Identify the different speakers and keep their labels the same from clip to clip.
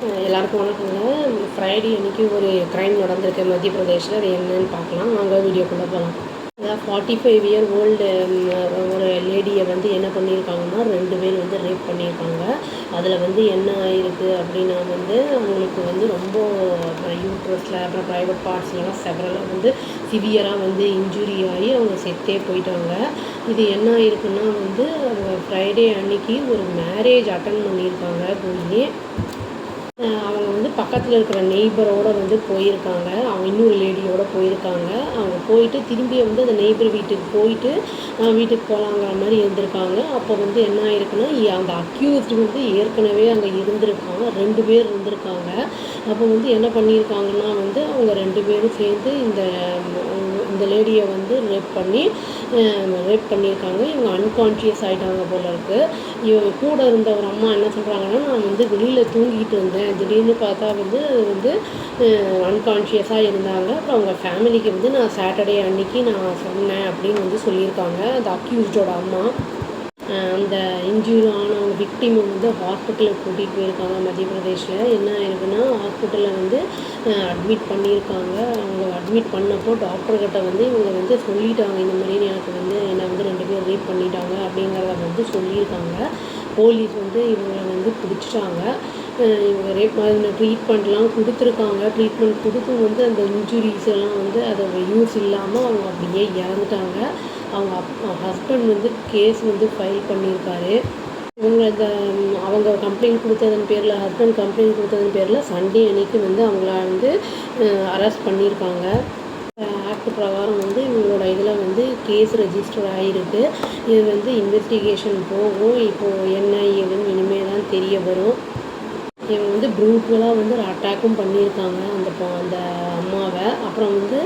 Speaker 1: எல்லாருக்கும் வணக்கங்க. ஃப்ரைடே அன்றைக்கி ஒரு க்ரைம் நடந்திருக்கு மத்திய பிரதேஷில். அது என்னன்னு பார்க்கலாம். வாங்க வீடியோக்குள்ளே போகலாம் ஃபார்ட்டி ஃபைவ் இயர் ஓல்டு ஒரு லேடியை வந்து என்ன பண்ணியிருக்காங்கன்னா ரெண்டு பேர் வந்து ரேப் பண்ணியிருக்காங்க. அதில் வந்து என்ன ஆயிருக்கு அப்படின்னா வந்து அவங்களுக்கு வந்து ரொம்ப யூட்ரஸில் அப்புறம் ப்ரைவேட் பார்ட்ஸ்லாம் செவரலாக வந்து சிவியராக வந்து இன்ஜுரி ஆகி அவங்க செத்தே போயிட்டாங்க. இது என்ன ஆயிருக்குன்னா வந்து அவங்க ஃப்ரைடே அன்னைக்கு ஒரு மேரேஜ் அட்டன் பண்ணியிருக்காங்க போய் அவங்க வந்து பக்கத்தில் இருக்கிற நெய்பரோடு வந்து போயிருக்காங்க. அவங்க இன்னொரு லேடியோட போயிருக்காங்க. அவங்க போயிட்டு திரும்பி வந்து அந்த நெய்பர் வீட்டுக்கு போயிட்டு வீட்டுக்கு போகலாங்கிற மாதிரி இருந்திருக்காங்க. அப்போ வந்து என்ன ஆயிருக்குன்னா அந்த அக்யூஸ்டு வந்து ஏற்கனவே அங்கே இருந்திருக்காங்க. ரெண்டு பேர் இருந்திருக்காங்க. அப்போ வந்து என்ன பண்ணியிருக்காங்கன்னா வந்து அவங்க ரெண்டு பேரும் சேர்ந்து இந்த இந்த லேடியை வந்து ரேப் பண்ணி ரேப் பண்ணியிருக்காங்க. இவங்க அன்கான்ஷியஸ் ஆகிட்டாங்க போல இருக்குது இவங்க கூட இருந்த ஒரு அம்மா என்ன சொல்கிறாங்கன்னா நான் வந்து வெளியில் தூங்கிட்டு இருந்தேன். திடீர்னு பார்த்தா வந்து வந்து அன்கான்ஷியஸாக இருந்தாங்க. அப்புறம் அவங்க ஃபேமிலிக்கு வந்து நான் சாட்டர்டே அன்னைக்கு நான் சொன்னேன் அப்படின்னு வந்து சொல்லியிருக்காங்க. அந்த அக்யூஸ்டோட அம்மா. அந்த இன்ஜூரி ஆனவங்க விக்டிம் வந்து ஹாஸ்பிட்டலுக்கு கூட்டிகிட்டு போயிருக்காங்க மத்திய பிரதேஷில் என்ன ஆயிருக்குன்னா ஹாஸ்பிட்டலில் வந்து அட்மிட் பண்ணியிருக்காங்க. அவங்க அட்மிட் பண்ணப்போ டாக்டர்கிட்ட வந்து இவங்க வந்து சொல்லிட்டாங்க இந்த மாதிரி எனக்கு வந்து என்னை வந்து ரெண்டு பேர் ரேப் பண்ணிட்டாங்க அப்படிங்கிறத வந்து சொல்லியிருக்காங்க. போலீஸ் வந்து இவங்களை வந்து பிடிச்சிட்டாங்க. அஹ் இவங்க ரேப் ட்ரீட்மெண்ட்லாம் கொடுத்துருக்காங்க. ட்ரீட்மெண்ட் கொடுத்தும் வந்து அந்த இன்ஜுரிஸ் எல்லாம் வந்து அதை யூஸ் இல்லாமல் அவங்க அப்படியே இறந்துட்டாங்க. அவங்க ஹஸ்பண்ட் வந்து கேஸ் வந்து ஃபைல் பண்ணியிருக்காரு. இவங்க இந்த அவங்க கம்ப்ளைண்ட் கொடுத்ததன் பேரில் ஹஸ்பண்ட் கம்ப்ளைண்ட் கொடுத்ததன் பேரில் சண்டே அன்னைக்கு வந்து அவங்கள வந்து அரெஸ்ட் பண்ணியிருக்காங்க. ஆக்ட் பிரகாரம் வந்து இவங்களோட இதில் வந்து கேஸ் ரெஜிஸ்டர் ஆகிருக்கு இது வந்து இன்வெஸ்டிகேஷன் போகும். இப்போது என்ன ஏதுன்னு இனிமேல் தான் தெரிய வரும். இவங்க வந்து ப்ரூட்வலாக வந்து அட்டாக்கும் பண்ணியிருக்காங்க அந்த பொ- அந்த அம்மாவை. அப்புறம் வந்து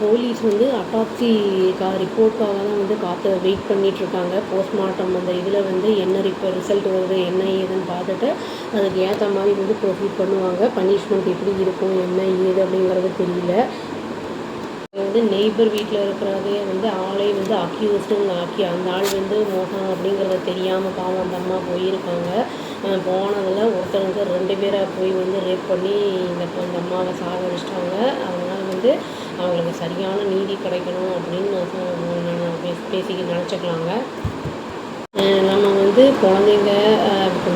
Speaker 1: போலீஸ் வந்து அட்டாப்சிக்கா ரிப்போர்ட்காக தான் வந்து காத்து வெயிட் பண்ணிகிட்ருக்காங்க போஸ்ட்மார்ட்டம் அந்த இதில் வந்து என்ன ரிப்போ ரிசல்ட் வருது என்ன ஏதுன்னு பார்த்துட்டு அதுக்கு ஏற்ற மாதிரி வந்து ப்ரொசீட் பண்ணுவாங்க. பனிஷ்மெண்ட் எப்படி இருக்கும் என்ன ஏது அப்படிங்கிறது தெரியல. வந்து நெய்பர் வீட்டில் இருக்கிறதே வந்து ஆளே வந்து அக்யூஸ்டுன்னு ஆக்கி அந்த ஆள் வந்து மோகம் அப்படிங்கிறத தெரியாமல் பாவம் அந்த அம்மா போயிருக்காங்க. போனதில் ஒருத்தருக்கு ரெண்டு பேரை போய் வந்து ரேப் பண்ணி இந்த அந்த அம்மாவை சாகடிச்சிட்டாங்க. அதனால் வந்து அவங்களுக்கு சரியான நீதி கிடைக்கணும் அப்படின்னு நான் பேசி பேசிக்க நினச்சிக்கலாங்க. வந்து குழந்தைங்க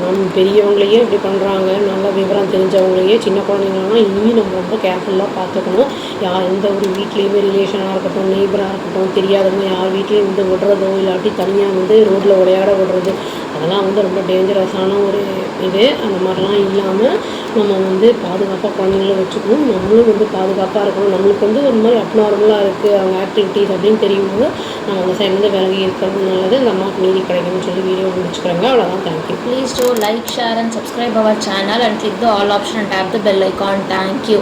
Speaker 1: நம் பெரியவங்களையே இப்படி பண்ணுறாங்க நல்ல விவரம் தெரிஞ்சவங்களையே சின்ன குழந்தைங்களெலாம் இனியும் நம்ம ரொம்ப கேர்ஃபுல்லாக பார்த்துக்கணும். யார் எந்த ஒரு வீட்லேயுமே ரிலேஷனாக இருக்கட்டும் நெய்பராக இருக்கட்டும் தெரியாதவங்க யார் வீட்லேயும் வந்து விடுறதோ இல்லாட்டி தனியாக வந்து ரோட்டில் விளையாட விடுறது. அதெல்லாம் வந்து ரொம்ப டேஞ்சரஸான ஒரு இது. அந்த மாதிரிலாம் இல்லாமல் நம்ம வந்து பாதுகாப்பாக குழந்தைங்கள வச்சுக்கணும். நம்மளும் வந்து பாதுகாப்பாக இருக்கணும். நம்மளுக்கு வந்து ஒரு மாதிரி அப்நார்மலாக இருக்குது அவங்க ஆக்டிவிட்டீஸ் அப்படின்னு தெரியும்போது நம்ம அந்த சைடு வந்து விலகி இருக்கிறது நல்லது. அந்த அம்மாவுக்கு நீதி கிடைக்கும்னு சொல்லி video subscribing all along thank you
Speaker 2: please do like share and subscribe our channel and click the all option and tap the bell icon thank you